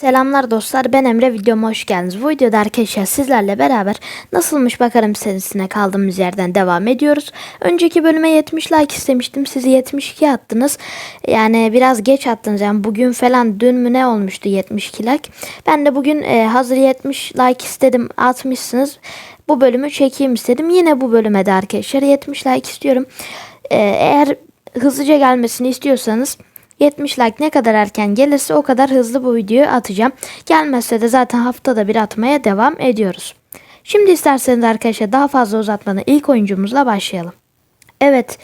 Selamlar dostlar ben Emre videoma hoş geldiniz. Bu videoda arkadaşlar sizlerle beraber nasılmış bakarım serisine kaldığımız yerden devam ediyoruz. Önceki bölüme 70 like istemiştim siz 72 attınız. Yani biraz geç attınız yani bugün falan dün mü ne olmuştu 72 like. Ben de bugün e, hazır 70 like istedim atmışsınız. Bu bölümü çekeyim istedim. Yine bu bölüme de arkadaşlar 70 like istiyorum. E, eğer hızlıca gelmesini istiyorsanız 70 like ne kadar erken gelirse o kadar hızlı bu videoyu atacağım. Gelmezse de zaten haftada bir atmaya devam ediyoruz. Şimdi isterseniz arkadaşlar daha fazla uzatmadan ilk oyuncumuzla başlayalım. Evet.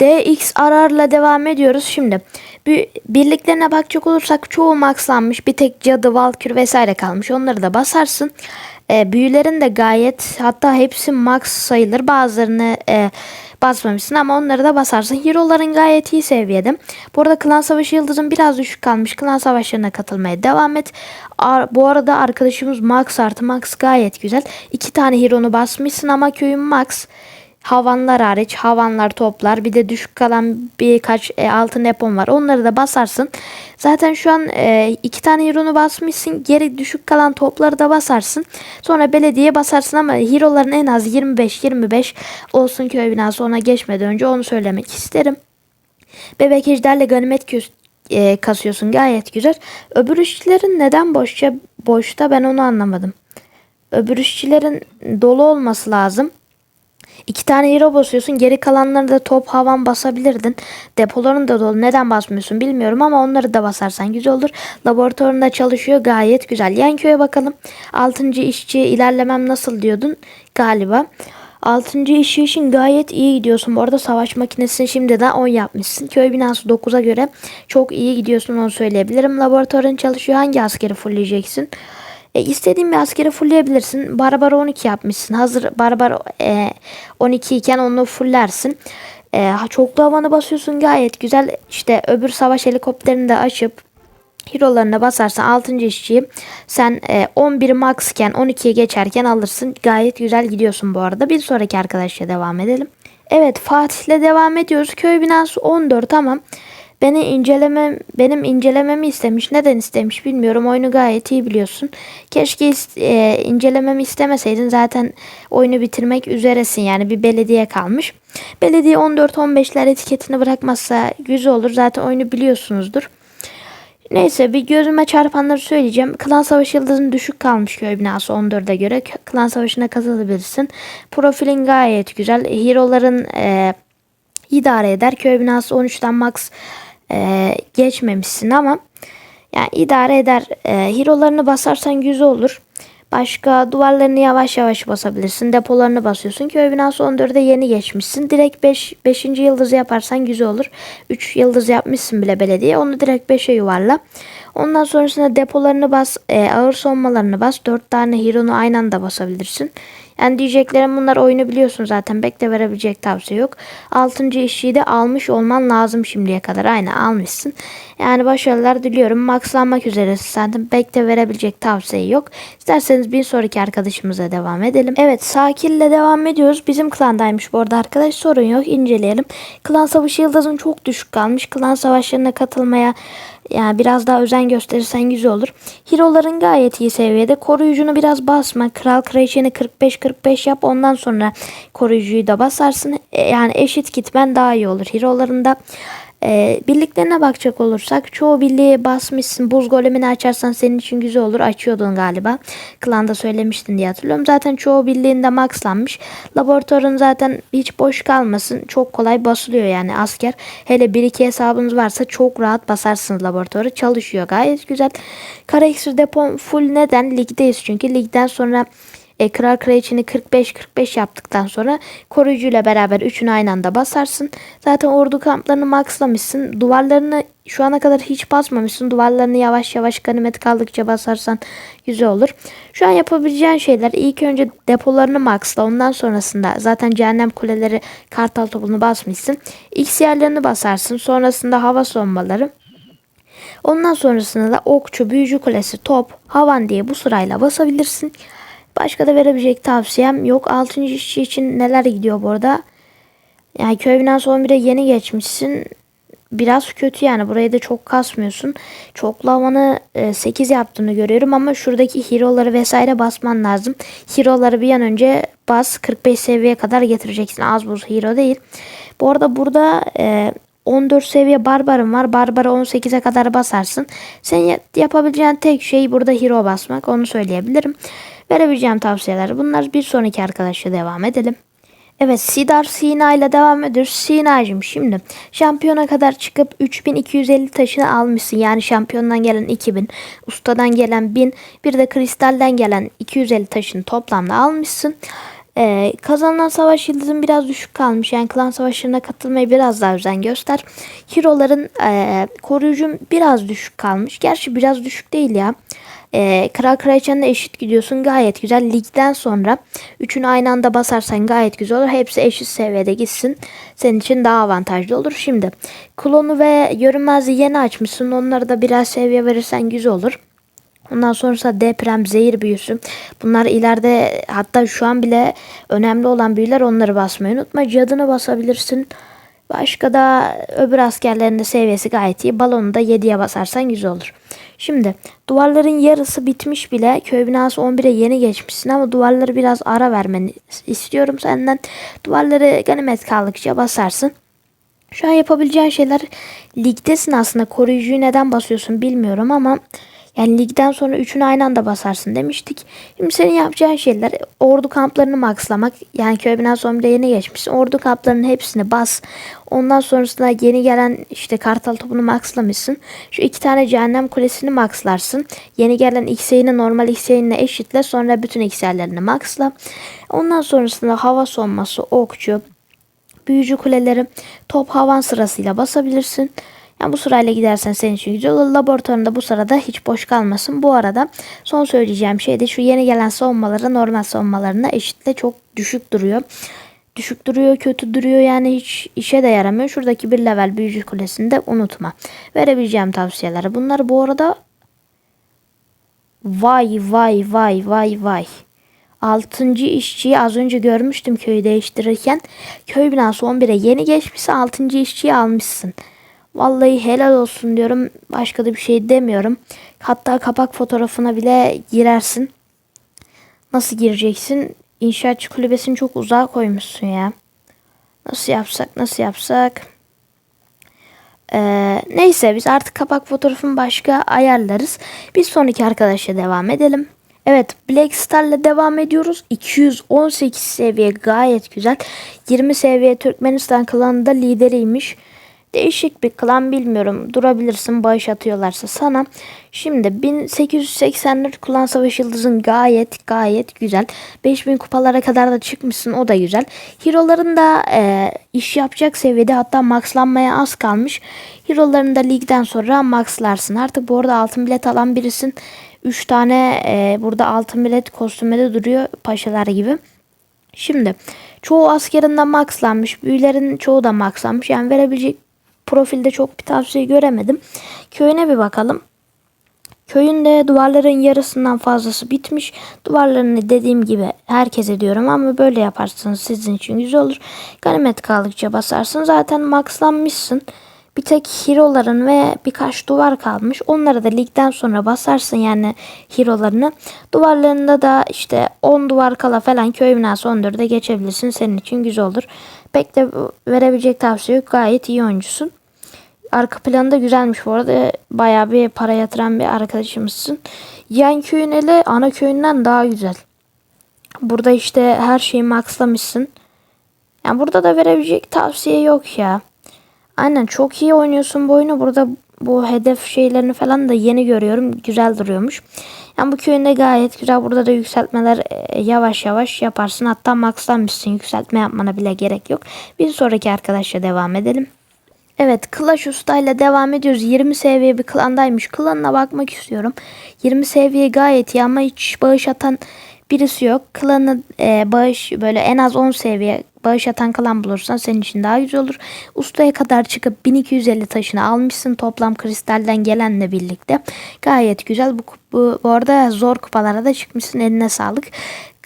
DX ararla devam ediyoruz. Şimdi bir, birliklerine bakacak olursak çoğu maxlanmış. Bir tek cadı, valkür vesaire kalmış. Onları da basarsın. E, büyülerin de gayet hatta hepsi max sayılır. Bazılarını e, basmamışsın ama onları da basarsın. Hero'ların gayet iyi seviyede. Bu arada Klan Savaşı Yıldız'ın biraz düşük kalmış. Klan Savaşlarına katılmaya devam et. Ar- bu arada arkadaşımız Max artı Max gayet güzel. İki tane Hero'nu basmışsın ama köyün Max. Havanlar hariç havanlar toplar bir de düşük kalan birkaç e, altın depon var onları da basarsın. Zaten şu an e, iki tane hero'nu basmışsın geri düşük kalan topları da basarsın. Sonra belediye basarsın ama hero'ların en az 25-25 olsun köy binası ona geçmeden önce onu söylemek isterim. Bebek ejderle ganimet e, kasıyorsun gayet güzel. Öbür işçilerin neden boşça boşta ben onu anlamadım. Öbür işçilerin dolu olması lazım. İki tane hero basıyorsun. Geri kalanları da top havan basabilirdin. Depoların da dolu. Neden basmıyorsun bilmiyorum ama onları da basarsan güzel olur. Laboratuvarında çalışıyor. Gayet güzel. Yan köye bakalım. Altıncı işçi ilerlemem nasıl diyordun galiba. Altıncı işçi için gayet iyi gidiyorsun. Bu arada savaş makinesini şimdiden 10 yapmışsın. Köy binası 9'a göre çok iyi gidiyorsun onu söyleyebilirim. Laboratuvarın çalışıyor. Hangi askeri fullleyeceksin? E, istediğin bir askeri fullleyebilirsin. Barbara 12 yapmışsın. Hazır Barbara e, 12 iken onu fullersin. E, çoklu havanı basıyorsun gayet güzel. İşte öbür savaş helikopterini de açıp Hero'larına basarsan 6. işçiyi sen e, 11 max iken 12'ye geçerken alırsın. Gayet güzel gidiyorsun bu arada. Bir sonraki arkadaşla devam edelim. Evet Fatih'le devam ediyoruz. Köy binası 14 tamam. Beni inceleme benim incelememi istemiş. Neden istemiş bilmiyorum. Oyunu gayet iyi biliyorsun. Keşke e, incelememi istemeseydin. Zaten oyunu bitirmek üzeresin. Yani bir belediye kalmış. Belediye 14-15'ler etiketini bırakmazsa güzel olur. Zaten oyunu biliyorsunuzdur. Neyse bir gözüme çarpanları söyleyeceğim. Klan Savaşı Yıldız'ın düşük kalmış köy binası 14'e göre. Klan Savaşı'na katılabilirsin. Profilin gayet güzel. Hero'ların e, idare eder. Köy binası 13'ten max e, geçmemişsin ama yani idare eder. E, hero'larını basarsan güzel olur. Başka duvarlarını yavaş yavaş basabilirsin. Depolarını basıyorsun. Köy binası 14'e yeni geçmişsin. Direkt 5. 5. yıldızı yaparsan güzel olur. 3 yıldız yapmışsın bile belediye. Onu direkt 5'e yuvarla. Ondan sonrasında depolarını bas. e, ağır sonmalarını bas. 4 tane hero'nu aynı anda basabilirsin. Yani diyeceklerim bunlar oyunu biliyorsun zaten. Bekle verebilecek tavsiye yok. 6. işçiyi de almış olman lazım şimdiye kadar. Aynı almışsın. Yani başarılar diliyorum. Maxlanmak üzeresin zaten. Bekle verebilecek tavsiye yok. İsterseniz bir sonraki arkadaşımıza devam edelim. Evet Sakil'le devam ediyoruz. Bizim klandaymış bu arada arkadaş. Sorun yok. inceleyelim. Klan Savaşı Yıldız'ın çok düşük kalmış. Klan savaşlarına katılmaya yani biraz daha özen gösterirsen güzel olur. Hero'ların gayet iyi seviyede. Koruyucunu biraz basma. Kral kraliçeni 45-45 yap. Ondan sonra koruyucuyu da basarsın. E, Yani eşit gitmen daha iyi olur. Hero'larında e, birliklerine bakacak olursak çoğu birliğe basmışsın. Buz golemini açarsan senin için güzel olur. Açıyordun galiba. Klanda söylemiştin diye hatırlıyorum. Zaten çoğu birliğinde maxlanmış. Laboratuvarın zaten hiç boş kalmasın. Çok kolay basılıyor yani asker. Hele 1-2 hesabınız varsa çok rahat basarsınız laboratuvarı. Çalışıyor gayet güzel. Kara iksir depom full neden? Ligdeyiz çünkü. Ligden sonra e, Kral Kraliçeni 45-45 yaptıktan sonra koruyucuyla beraber üçünü aynı anda basarsın. Zaten ordu kamplarını maxlamışsın. Duvarlarını şu ana kadar hiç basmamışsın. Duvarlarını yavaş yavaş ganimet kaldıkça basarsan güzel olur. Şu an yapabileceğin şeyler ilk önce depolarını maxla. Ondan sonrasında zaten cehennem kuleleri kartal topunu basmışsın. X yerlerini basarsın. Sonrasında hava sonmaları. Ondan sonrasında da okçu, büyücü kulesi, top, havan diye bu sırayla basabilirsin. Başka da verebilecek tavsiyem yok. 6. işçi için neler gidiyor bu arada? Yani köy binası 11'e yeni geçmişsin. biraz kötü yani. Burayı da çok kasmıyorsun. Çoklu havanı e, 8 yaptığını görüyorum ama şuradaki hero'ları vesaire basman lazım. Hero'ları bir an önce bas 45 seviyeye kadar getireceksin. Az buz hero değil. Bu arada burada e, 14 seviye barbarım var. Barbara 18'e kadar basarsın. Sen ya- yapabileceğin tek şey burada hero basmak. Onu söyleyebilirim. Verebileceğim tavsiyeler bunlar. Bir sonraki arkadaşla devam edelim. Evet Sidar Sina ile devam ediyoruz. Sina'cığım şimdi şampiyona kadar çıkıp 3250 taşını almışsın. Yani şampiyondan gelen 2000, ustadan gelen 1000, bir de kristalden gelen 250 taşını toplamda almışsın. Ee, kazanılan savaş yıldızın biraz düşük kalmış. Yani klan savaşlarına katılmayı biraz daha özen göster. Hero'ların e, koruyucun biraz düşük kalmış. Gerçi biraz düşük değil ya. Ee, Kral Kraliçen'le eşit gidiyorsun gayet güzel. Ligden sonra üçünü aynı anda basarsan gayet güzel olur. Hepsi eşit seviyede gitsin. Senin için daha avantajlı olur. Şimdi klonu ve görünmezliği yeni açmışsın. Onları da biraz seviye verirsen güzel olur. Ondan sonrasında deprem, zehir büyüsü. Bunlar ileride hatta şu an bile önemli olan büyüler onları basmayı unutma. Cadını basabilirsin. Başka da öbür askerlerin de seviyesi gayet iyi. Balonu da 7'ye basarsan güzel olur. Şimdi duvarların yarısı bitmiş bile. Köy binası 11'e yeni geçmişsin ama duvarları biraz ara vermeni istiyorum senden. Duvarları ganimet kaldıkça basarsın. Şu an yapabileceğin şeyler ligdesin aslında. Koruyucuyu neden basıyorsun bilmiyorum ama yani ligden sonra üçünü aynı anda basarsın demiştik. Şimdi senin yapacağın şeyler ordu kamplarını maxlamak. Yani köy binası 11'e yeni geçmişsin. Ordu kamplarının hepsini bas. Ondan sonrasında yeni gelen işte kartal topunu maxlamışsın. Şu iki tane cehennem kulesini maxlarsın. Yeni gelen X'ini normal X'inle eşitle. Sonra bütün X'lerini maxla. Ondan sonrasında hava sonması, okçu, büyücü kuleleri top havan sırasıyla basabilirsin. Yani bu sırayla gidersen senin için güzel olur. Laboratuvarında bu sırada hiç boş kalmasın. Bu arada son söyleyeceğim şey de şu yeni gelen savunmaları normal savunmalarına eşitle çok düşük duruyor. Düşük duruyor, kötü duruyor yani hiç işe de yaramıyor. Şuradaki bir level büyücü kulesini de unutma. Verebileceğim tavsiyeler. Bunlar bu arada vay vay vay vay vay. Altıncı işçiyi az önce görmüştüm köyü değiştirirken. Köy binası 11'e yeni geçmişse altıncı işçiyi almışsın. Vallahi helal olsun diyorum. Başka da bir şey demiyorum. Hatta kapak fotoğrafına bile girersin. Nasıl gireceksin? İnşaatçı kulübesini çok uzağa koymuşsun ya. Nasıl yapsak nasıl yapsak? Ee, neyse biz artık kapak fotoğrafını başka ayarlarız. Bir sonraki arkadaşla devam edelim. Evet Black Star'la devam ediyoruz. 218 seviye gayet güzel. 20 seviye Türkmenistan klanında lideriymiş. Değişik bir klan bilmiyorum. Durabilirsin bağış atıyorlarsa sana. Şimdi 1884 klan savaş yıldızın gayet gayet güzel. 5000 kupalara kadar da çıkmışsın o da güzel. Hero'ların da e, iş yapacak seviyede hatta maxlanmaya az kalmış. Hero'ların da ligden sonra maxlarsın. Artık bu arada altın bilet alan birisin. 3 tane e, burada altın bilet kostümede duruyor paşalar gibi. Şimdi çoğu askerinden maxlanmış. Büyülerin çoğu da maxlanmış. Yani verebilecek profilde çok bir tavsiye göremedim. Köyüne bir bakalım. Köyünde duvarların yarısından fazlası bitmiş. Duvarlarını dediğim gibi herkese diyorum ama böyle yaparsanız sizin için güzel olur. Ganimet kaldıkça basarsın. Zaten maxlanmışsın. Bir tek hero'ların ve birkaç duvar kalmış. Onları da ligden sonra basarsın yani hero'larını. Duvarlarında da işte 10 duvar kala falan köy binası 14'e geçebilirsin. Senin için güzel olur. Pek de verebilecek tavsiye yok. Gayet iyi oyuncusun. Arka planı da güzelmiş bu arada. Bayağı bir para yatıran bir arkadaşımızsın. Yan köyün ele ana köyünden daha güzel. Burada işte her şeyi maxlamışsın. Yani burada da verebilecek tavsiye yok ya. Aynen çok iyi oynuyorsun bu oyunu. Burada bu hedef şeylerini falan da yeni görüyorum. Güzel duruyormuş. Yani bu köyünde gayet güzel. Burada da yükseltmeler e, yavaş yavaş yaparsın. Hatta maxlanmışsın. Yükseltme yapmana bile gerek yok. Bir sonraki arkadaşla devam edelim. Evet Clash Usta ile devam ediyoruz. 20 seviye bir klandaymış. Klanına bakmak istiyorum. 20 seviye gayet iyi ama hiç bağış atan birisi yok. Klanı e, bağış böyle en az 10 seviye bağış atan klan bulursan senin için daha güzel olur. Ustaya kadar çıkıp 1250 taşını almışsın toplam kristalden gelenle birlikte. Gayet güzel. Bu, bu, bu arada zor kupalara da çıkmışsın eline sağlık.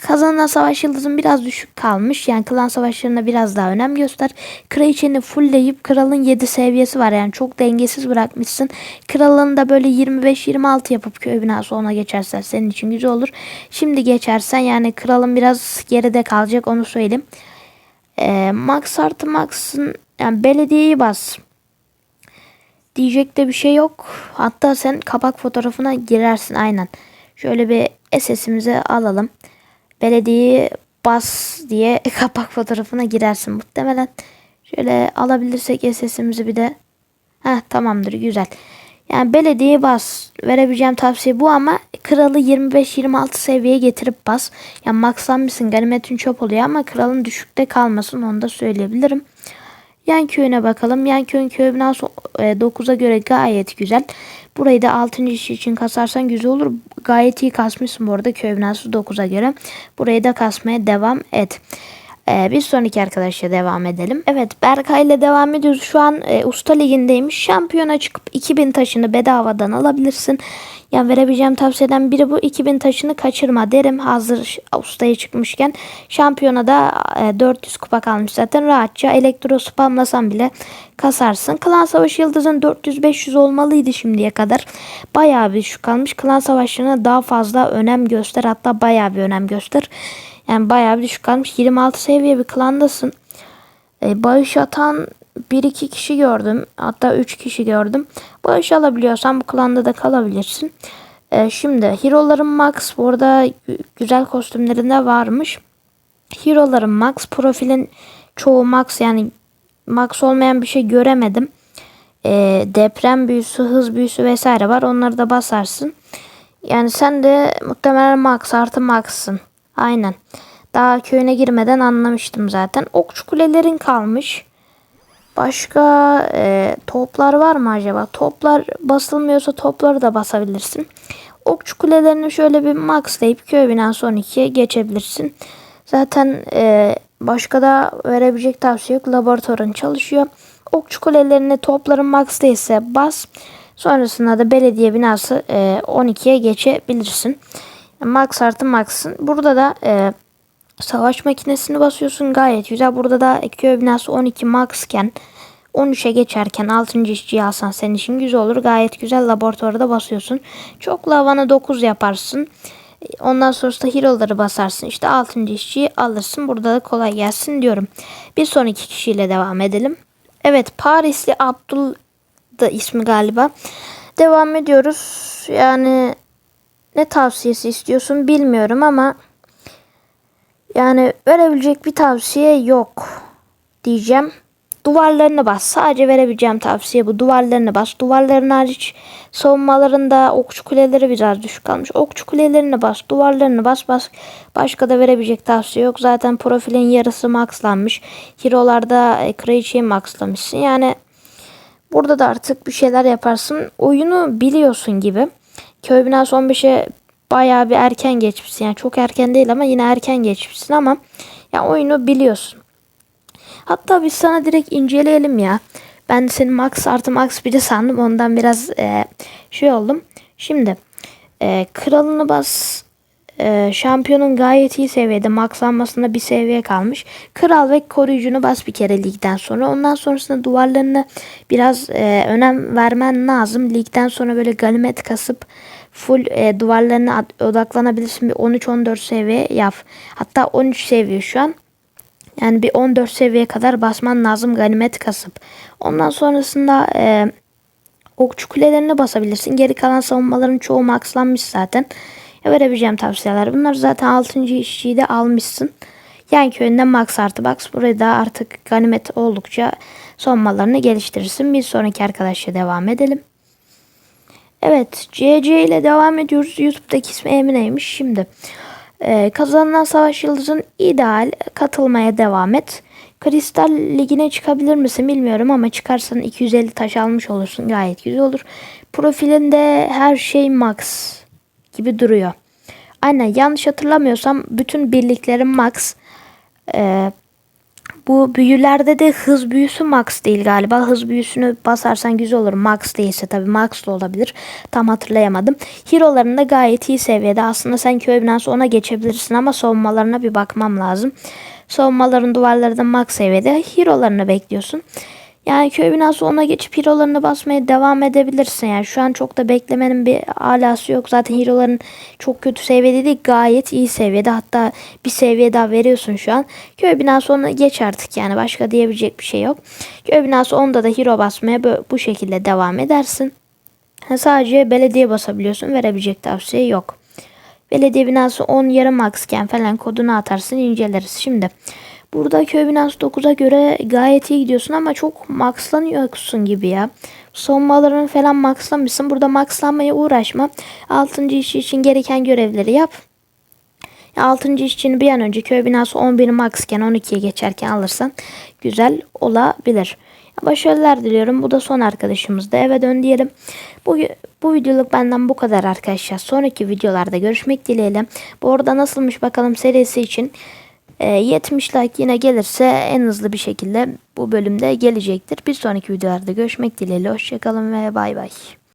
Kazanan savaş yıldızın biraz düşük kalmış. Yani klan savaşlarına biraz daha önem göster. Kraliçeni fullleyip kralın 7 seviyesi var. Yani çok dengesiz bırakmışsın. Kralın da böyle 25-26 yapıp köy binası ona geçersen senin için güzel olur. Şimdi geçersen yani kralın biraz geride kalacak onu söyleyeyim. Ee, max artı max'ın yani belediyeyi bas. Diyecek de bir şey yok. Hatta sen kapak fotoğrafına girersin aynen. Şöyle bir SS'imizi alalım. Belediyeyi bas diye kapak fotoğrafına girersin muhtemelen. Şöyle alabilirsek SS'imizi bir de. Heh tamamdır güzel. Yani belediye bas. Verebileceğim tavsiye bu ama kralı 25-26 seviyeye getirip bas. Yani maxlanmışsın ganimetin çöp oluyor ama kralın düşükte kalmasın onu da söyleyebilirim. Yan köyüne bakalım. Yan köyün köy binası 9'a göre gayet güzel. Burayı da 6. iş için kasarsan güzel olur. Gayet iyi kasmışsın bu arada köy binası 9'a göre. Burayı da kasmaya devam et. Ee, bir sonraki arkadaşla devam edelim. Evet Berkay ile devam ediyoruz. Şu an e, Usta Ligi'ndeymiş. Şampiyona çıkıp 2000 taşını bedavadan alabilirsin. Ya verebileceğim tavsiyeden biri bu. 2000 taşını kaçırma derim. Hazır ustaya çıkmışken. Şampiyona da e, 400 kupa kalmış zaten. Rahatça elektro spamlasan bile kasarsın. Klan Savaşı Yıldız'ın 400-500 olmalıydı şimdiye kadar. Bayağı bir şu kalmış. Klan Savaşı'na daha fazla önem göster. Hatta bayağı bir önem göster. Yani bayağı bir düşük kalmış. 26 seviye bir klandasın. E, bağış atan 1-2 kişi gördüm. Hatta 3 kişi gördüm. Bağış alabiliyorsan bu klanda da kalabilirsin. E, şimdi Hero'ların Max burada güzel kostümlerinde varmış. Hero'ların Max profilin çoğu Max yani Max olmayan bir şey göremedim. E, deprem büyüsü, hız büyüsü vesaire var. Onları da basarsın. Yani sen de muhtemelen Max artı Max'sın. Aynen. Daha köyüne girmeden anlamıştım zaten. Okçu kulelerin kalmış. Başka e, toplar var mı acaba? Toplar basılmıyorsa topları da basabilirsin. Okçu kulelerini şöyle bir maxlayıp köy binası 12'ye geçebilirsin. Zaten e, başka da verebilecek tavsiye yok. Laboratuvarın çalışıyor. Okçu kulelerini topların max'ta bas. Sonrasında da belediye binası e, 12'ye geçebilirsin. Max artı max'ın. Burada da e, savaş makinesini basıyorsun gayet güzel. Burada da köy binası 12 maxken 13'e geçerken 6. işçiyi alsan senin için güzel olur. Gayet güzel laboratuvarda da basıyorsun. Çok lavana 9 yaparsın. Ondan sonrasında hero'ları basarsın. İşte 6. işçiyi alırsın. Burada da kolay gelsin diyorum. Bir sonraki kişiyle devam edelim. Evet Parisli Abdul da ismi galiba. Devam ediyoruz. Yani ne tavsiyesi istiyorsun bilmiyorum ama yani verebilecek bir tavsiye yok diyeceğim. Duvarlarını bas. Sadece verebileceğim tavsiye bu. Duvarlarını bas. Duvarların hariç savunmalarında okçu kuleleri biraz düşük kalmış. Okçu kulelerini bas. Duvarlarını bas bas. Başka da verebilecek tavsiye yok. Zaten profilin yarısı maxlanmış. Hero'larda e, kraliçeyi maxlamışsın. Yani burada da artık bir şeyler yaparsın. Oyunu biliyorsun gibi. Köy binası 15'e bayağı bir erken geçmişsin. Yani çok erken değil ama yine erken geçmişsin ama ya oyunu biliyorsun. Hatta biz sana direkt inceleyelim ya. Ben senin max artı max biri sandım. Ondan biraz e, şey oldum. Şimdi e, kralını bas. E, şampiyonun gayet iyi seviyede. Maxlanmasında bir seviye kalmış. Kral ve koruyucunu bas bir kere ligden sonra. Ondan sonrasında duvarlarını biraz e, önem vermen lazım. Ligden sonra böyle ganimet kasıp full e, duvarlarına odaklanabilirsin. Bir 13-14 seviye yap. Hatta 13 seviye şu an. Yani bir 14 seviye kadar basman lazım ganimet kasıp. Ondan sonrasında e, okçu kulelerine basabilirsin. Geri kalan savunmaların çoğu maxlanmış zaten. Verebileceğim tavsiyeler. Bunlar zaten 6. işçiyi de almışsın. Yan köyünden max artı box. Burayı da artık ganimet oldukça savunmalarını geliştirirsin. Bir sonraki arkadaşla devam edelim. Evet CC ile devam ediyoruz. YouTube'daki ismi Emine'ymiş. Şimdi ee, kazanılan Savaş Yıldız'ın ideal katılmaya devam et. Kristal Ligi'ne çıkabilir misin bilmiyorum ama çıkarsan 250 taş almış olursun. Gayet güzel olur. Profilinde her şey max gibi duruyor. Aynen yanlış hatırlamıyorsam bütün birliklerin max. Ee, Bu büyülerde de hız büyüsü max değil galiba. Hız büyüsünü basarsan güzel olur. Max değilse tabii max da olabilir. Tam hatırlayamadım. Hero'ların da gayet iyi seviyede. Aslında sen köy binası ona geçebilirsin ama savunmalarına bir bakmam lazım. Savunmaların duvarları da max seviyede. Hero'larını bekliyorsun. Yani köy binası ona geçip hero'larını basmaya devam edebilirsin. Yani şu an çok da beklemenin bir alası yok. Zaten hero'ların çok kötü seviyede değil gayet iyi seviyede. Hatta bir seviye daha veriyorsun şu an. Köy binası ona geç artık yani başka diyebilecek bir şey yok. Köy binası onda da hero basmaya bu, şekilde devam edersin. Sadece belediye basabiliyorsun. Verebilecek tavsiye yok. Belediye binası 10 yarım maxken falan kodunu atarsın inceleriz. Şimdi burada köy binası 9'a göre gayet iyi gidiyorsun ama çok maxlanıyorsun gibi ya. Savunmalarını falan maxlamışsın. Burada maxlanmaya uğraşma. 6. işi için gereken görevleri yap. 6. işçini bir an önce köy binası 11 maxken 12'ye geçerken alırsan güzel olabilir. Başarılar diliyorum. Bu da son arkadaşımız da eve dön diyelim. Bu, bu videoluk benden bu kadar arkadaşlar. Sonraki videolarda görüşmek dileğiyle. Bu arada nasılmış bakalım serisi için e, 70 like yine gelirse en hızlı bir şekilde bu bölümde gelecektir. Bir sonraki videolarda görüşmek dileğiyle. Hoşçakalın ve bay bay.